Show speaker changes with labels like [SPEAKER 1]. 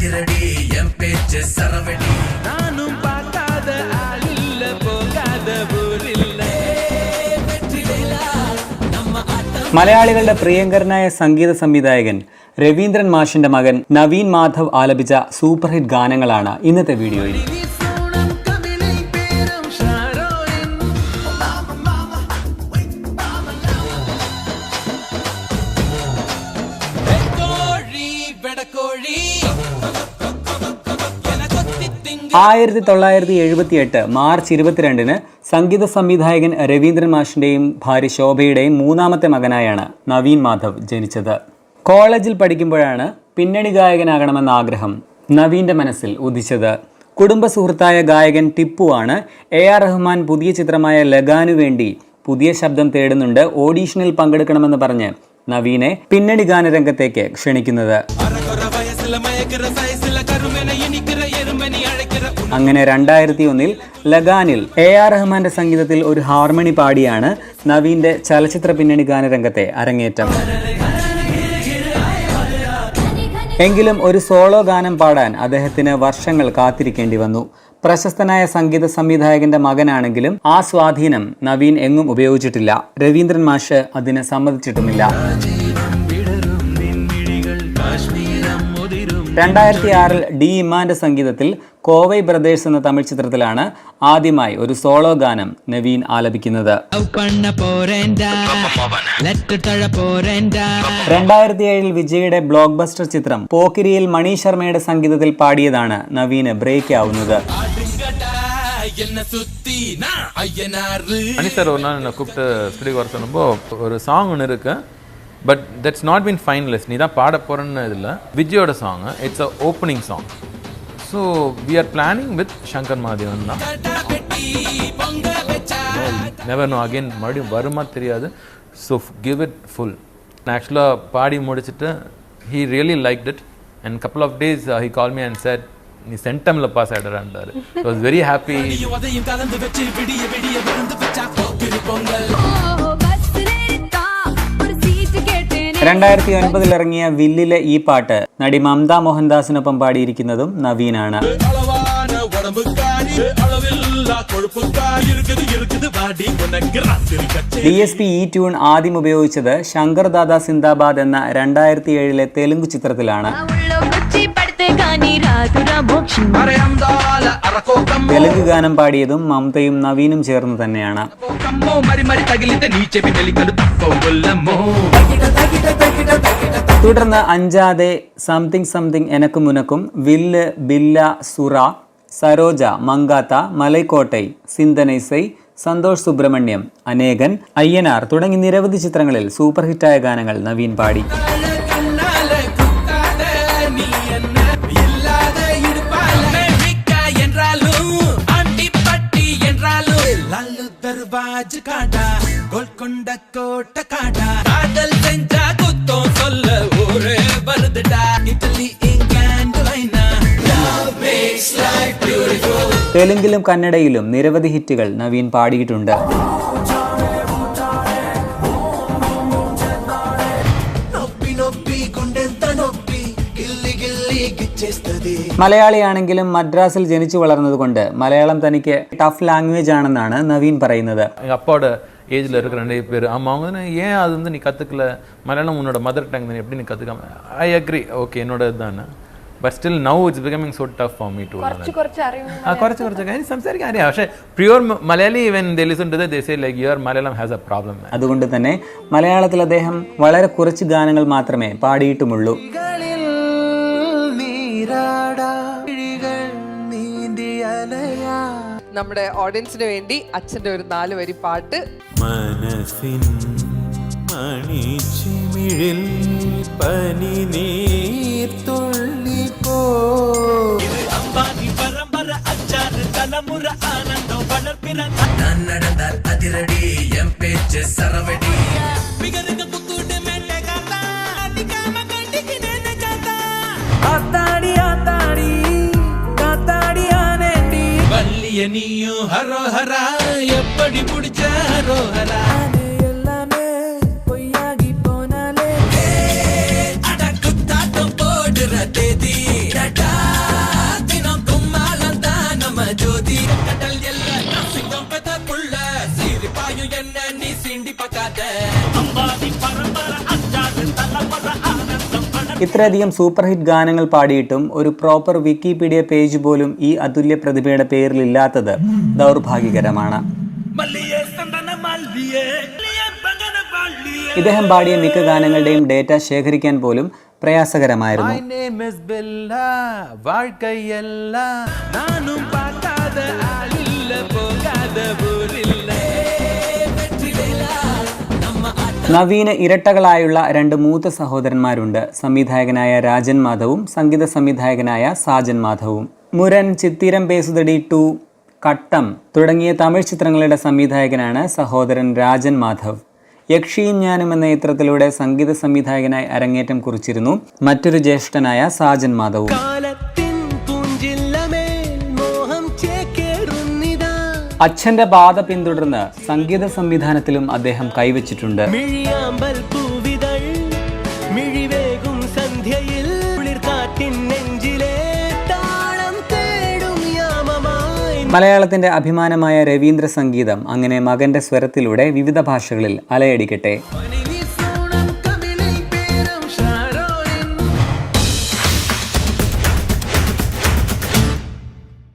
[SPEAKER 1] அதிரடி என் பேச்சு சரவடி
[SPEAKER 2] நானும் பார்க்காத ஆளில்ல போகாத ஊரில்ல
[SPEAKER 3] മലയാളികളുടെ പ്രിയങ്കരനായ സംഗീത സംവിധായകൻ രവീന്ദ്രൻ മാഷിന്റെ മകൻ നവീൻ മാധവ് ആലപിച്ച സൂപ്പർ ഹിറ്റ് ഗാനങ്ങളാണ് ഇന്നത്തെ വീഡിയോയിൽ ആയിരത്തി തൊള്ളായിരത്തി എഴുപത്തി എട്ട് മാർച്ച് ഇരുപത്തിരണ്ടിന് സംഗീത സംവിധായകൻ രവീന്ദ്രൻ മാഷിന്റെയും ഭാര്യ ശോഭയുടെയും മൂന്നാമത്തെ മകനായാണ് നവീൻ മാധവ് ജനിച്ചത്. കോളേജിൽ പഠിക്കുമ്പോഴാണ് പിന്നണി ഗായകനാകണമെന്ന ആഗ്രഹം നവീന്റെ മനസ്സിൽ ഉദിച്ചത്. കുടുംബ സുഹൃത്തായ ഗായകൻ ടിപ്പു ആണ് എ ആർ റഹ്മാൻ പുതിയ ചിത്രമായ ലഗാനു വേണ്ടി പുതിയ ശബ്ദം തേടുന്നുണ്ട് ഓഡീഷനിൽ പങ്കെടുക്കണമെന്ന് പറഞ്ഞ് നവീനെ പിന്നണി ഗാനരംഗത്തേക്ക് ക്ഷണിക്കുന്നത്. അങ്ങനെ രണ്ടായിരത്തി ഒന്നിൽ ലഗാനിൽ എ ആർ റഹ്മാന്റെ സംഗീതത്തിൽ ഒരു ഹാർമണി പാടിയാണ് നവീന്റെ ചലച്ചിത്ര പിന്നണി ഗാനരംഗത്തെ അരങ്ങേറ്റം. എങ്കിലും ഒരു സോളോ ഗാനം പാടാൻ അദ്ദേഹത്തിന് വർഷങ്ങൾ കാത്തിരിക്കേണ്ടി വന്നു. പ്രശസ്തനായ സംഗീത സംവിധായകന്റെ മകനാണെങ്കിലും ആ സ്വാധീനം നവീൻ എങ്ങും ഉപയോഗിച്ചിട്ടില്ല. രവീന്ദ്രൻ മാഷ് അതിന് സമ്മതിച്ചിട്ടുമില്ല. രണ്ടായിരത്തി ആറിൽ ഡി ഇമാന്റെ സംഗീതത്തിൽ കോവൈ ബ്രദേഴ്സ് എന്ന തമിഴ് ചിത്രത്തിലാണ് ആദ്യമായി ഒരു സോളോ ഗാനം നവീൻ ആലപിക്കുന്നത്
[SPEAKER 4] லவ் பண்ண போறேன்டா லெட்டர் தழ போறேன்டா
[SPEAKER 3] രണ്ടായിരത്തി ഏഴിൽ വിജയുടെ ബ്ലോക്ക് ബസ്റ്റർ ചിത്രം പോക്കിരിയിൽ മണി ശർമ്മയുടെ സംഗീതത്തിൽ പാടിയതാണ് നവീന് ബ്രേക്ക് ആവുന്നത്
[SPEAKER 2] ஆடுங்கடா என்ன சுத்தி நான் ஐயனாரு
[SPEAKER 5] மணி சார் ஒரு நாள் என்னை கூப்பிட்டு ஸ்டுடியோ வர சொன்னப்போ ஒரு சாங் ஒன்று இருக்கு but that's not been finalist நீ தான் பாட போகிறேன்னு இதில் விஜயோட song it's a opening song so we are planning with Shankar Mahadevan தான். நெவர் நோ அகைன் மறுபடியும் வருமா தெரியாது. ஸோ கிவ் இட் ஃபுல் நான் ஆக்சுவலாக பாடி முடிச்சுட்டு he really like it and couple of days he call me and sir நீ சென்டம்ல பாஸ் ஆகிடுறான்டாரு வாஸ் வெரி ஹாப்பி
[SPEAKER 3] രണ്ടായിരത്തി ഒൻപതിൽ ഇറങ്ങിയ വില്ലിലെ ഈ പാട്ട് നടി മമത മോഹൻദാസിനൊപ്പം പാടിയിരിക്കുന്നതും നവീനാണ്. ഡി എസ് പി ഈ ട്യൂൺ ആദ്യം ഉപയോഗിച്ചത് ശങ്കർ ദാദാ സിന്ദാബാദ് എന്ന രണ്ടായിരത്തി ഏഴിലെ തെലുങ്ക് ചിത്രത്തിലാണ്. തെലുങ്ക് ഗാനം പാടിയതും മമതയും നവീനും ചേർന്ന് തന്നെയാണ്. തുടർന്ന് അഞ്ചാതെ സംതിങ് സംതിങ് എനക്കും മുനക്കും വില്ല് ബില്ല സുറ സരോജ മങ്കാത്ത മലൈക്കോട്ടൈ സിന്തനൈസൈ സന്തോഷ് സുബ്രഹ്മണ്യം അനേകൻ അയ്യനാർ തുടങ്ങി നിരവധി ചിത്രങ്ങളിൽ സൂപ്പർ ഹിറ്റായ ഗാനങ്ങൾ നവീൻ പാടി.
[SPEAKER 2] லாலு தர்வாஜ் காடா கோல்கொண்ட கோட்டை காடா காதல் செஞ்சா குத்தம் சொல்ல ஊரே வருதுடா இட்டலி இங்கிலாந்து லைனா Love makes life beautiful
[SPEAKER 3] തെലുങ്കിലും കന്നഡയിലും നിരവധി ഹിറ്റുകൾ നവീൻ പാടിയിട്ടുണ്ട് മലയാളിയാണെങ്കിലും മദ്രാസിൽ ജനിച്ചു വളർന്നതുകൊണ്ട് മലയാളം തനിക്ക് ടഫ് ലാംഗ്വേജ് ആണെന്നാണ് നവീൻ പറയുന്നത്.
[SPEAKER 5] അപ്പോട് ஏஜில் இருக்கிற நிறைய பேர் ஆமாம் அவங்க ஏன் அது வந்து நீ கற்றுக்கல மலையாளம் உன்னோட மதர் டங் தானே எப்படி நீ கற்றுக்காம ஐ அக்ரி ஓகே என்னோட but still now it's becoming so tough for me to
[SPEAKER 6] കുറച്ച് കുറച്ച്
[SPEAKER 5] കാര്യം സംസാരിക്കാൻ അറിയാം. പക്ഷേ പ്യുവർ മലയാളി ഇവൻ like your Malayalam has a problem
[SPEAKER 3] അതുകൊണ്ട് തന്നെ മലയാളത്തിൽ അദ്ദേഹം വളരെ കുറച്ച് ഗാനങ്ങൾ മാത്രമേ പാടിയിട്ടുമുള്ളൂ.
[SPEAKER 6] നമ്മുടെ ഓഡിയൻസിന് വേണ്ടി അച്ഛന്റെ ഒരു നാല് വരി പാട്ട്.
[SPEAKER 7] മനസ്സിൻ മണിച്ചിമിഴിൽ പനി
[SPEAKER 2] നീർത്തുള്ളി പോ തലമുറ ആനന്ദം വളർപ്പിന നടന്നാൽ
[SPEAKER 4] അതിരടി എം പേച്ച് സറവടി.
[SPEAKER 2] கைய நீயும் ஹரோஹரா. எப்படி பிடிச்ச ஹரோஹரா?
[SPEAKER 4] கடல் எல்லாம் சிங்கம் பெத்த
[SPEAKER 2] புள்ள சீரி பாயும் என்ன நீ சீண்டி பார்க்காத.
[SPEAKER 3] ഇത്രയധികം സൂപ്പർ ഹിറ്റ് ഗാനങ്ങൾ പാടിയിട്ടും ഒരു പ്രോപ്പർ വിക്കിപീഡിയ പേജ് പോലും ഈ അതുല്യ പ്രതിഭയുടെ പേരിൽ ഇല്ലാത്തത് ദൗർഭാഗ്യകരമാണ്. ഇദ്ദേഹം പാടിയ മിക്ക ഗാനങ്ങളുടെയും ഡേറ്റ ശേഖരിക്കാൻ പോലും പ്രയാസകരമായിരുന്നു.
[SPEAKER 5] My പാട്ടാതെ
[SPEAKER 3] നവീന് ഇരട്ടകളായുള്ള രണ്ട് മൂത്ത സഹോദരന്മാരുണ്ട്. സംവിധായകനായ രാജൻ മാധവും സംഗീത സംവിധായകനായ സാജൻ മാധവും. മുരൻ ചിത്തിരം പേസുതടി ടു കട്ടം തുടങ്ങിയ തമിഴ് ചിത്രങ്ങളുടെ സംവിധായകനാണ് സഹോദരൻ രാജൻ മാധവ്. യക്ഷിയും ഞാനും എന്ന ചിത്രത്തിലൂടെ സംഗീത സംവിധായകനായി അരങ്ങേറ്റം കുറിച്ചിരുന്നു മറ്റൊരു ജ്യേഷ്ഠനായ സാജൻ മാധവും. അച്ഛന്റെ പാത പിന്തുടർന്ന് സംഗീത സംവിധാനത്തിലും അദ്ദേഹം കൈവച്ചിട്ടുണ്ട്. മലയാളത്തിന്റെ അഭിമാനമായ രവീന്ദ്ര സംഗീതം അങ്ങനെ മകന്റെ സ്വരത്തിലൂടെ വിവിധ ഭാഷകളിൽ അലയടിക്കട്ടെ.